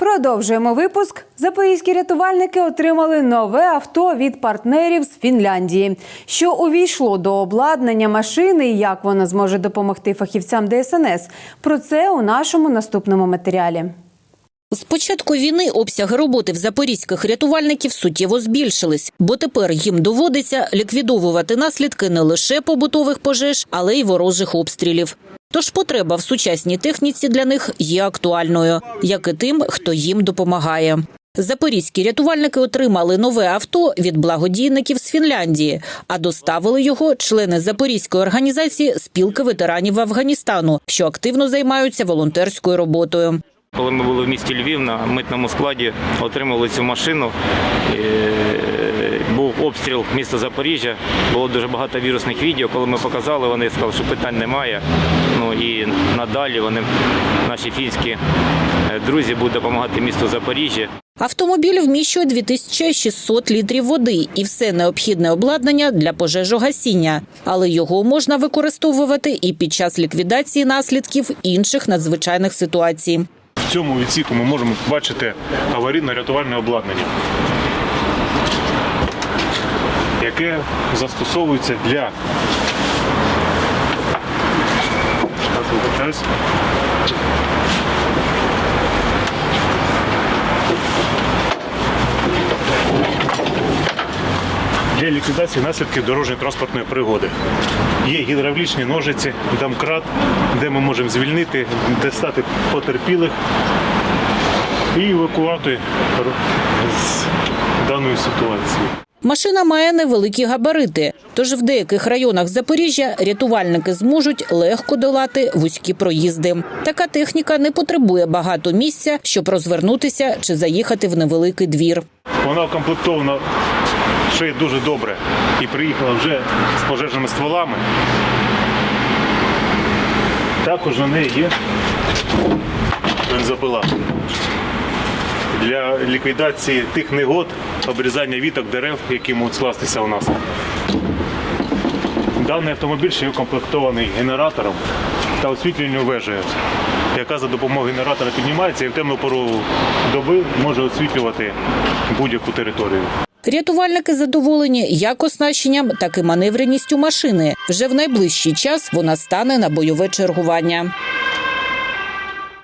Продовжуємо випуск. Запорізькі рятувальники отримали нове авто від партнерів з Фінляндії. Що увійшло до обладнання машини і як воно зможе допомогти фахівцям ДСНС? Про це у нашому наступному матеріалі. З початку війни обсяги роботи в запорізьких рятувальників суттєво збільшились, бо тепер їм доводиться ліквідовувати наслідки не лише побутових пожеж, але й ворожих обстрілів. Тож потреба в сучасній техніці для них є актуальною, як і тим, хто їм допомагає. Запорізькі рятувальники отримали нове авто від благодійників з Фінляндії, а доставили його члени запорізької організації спілки ветеранів Афганістану, що активно займаються волонтерською роботою. Коли ми були в місті Львів на митному складі, отримали цю машину. Е, Був обстріл міста Запоріжжя, було дуже багато вірусних відео. Коли ми показали, вони сказали, що питань немає. Ну і надалі вони, наші фінські е, друзі, будуть допомагати місту Запоріжжя. Автомобіль вміщує 2600 літрів води і все необхідне обладнання для пожежогасіння, але його можна використовувати і під час ліквідації наслідків інших надзвичайних ситуацій. Цьому відсіку ми можемо бачити аварійно-рятувальне обладнання, яке застосовується для Для ліквідації наслідків дорожньо-транспортної пригоди. Є гідравлічні ножиці, домкрат, де ми можемо звільнити, дістати потерпілих і евакуати з даної ситуації. Машина має невеликі габарити, тож в деяких районах Запоріжжя рятувальники зможуть легко долати вузькі проїзди. Така техніка не потребує багато місця, щоб розвернутися чи заїхати в невеликий двір. Вона укомплектована ще й дуже добре і приїхала вже з пожежними стволами. Також на неї є бензопила для ліквідації тих негод, обрізання віток дерев, які можуть скластися у нас. Даний автомобіль ще укомплектований генератором та освітлювальною вежею, яка за допомогою генератора піднімається і в темну пору доби може освітлювати будь-яку територію. Рятувальники задоволені як оснащенням, так і маневреністю машини. Вже в найближчий час вона стане на бойове чергування.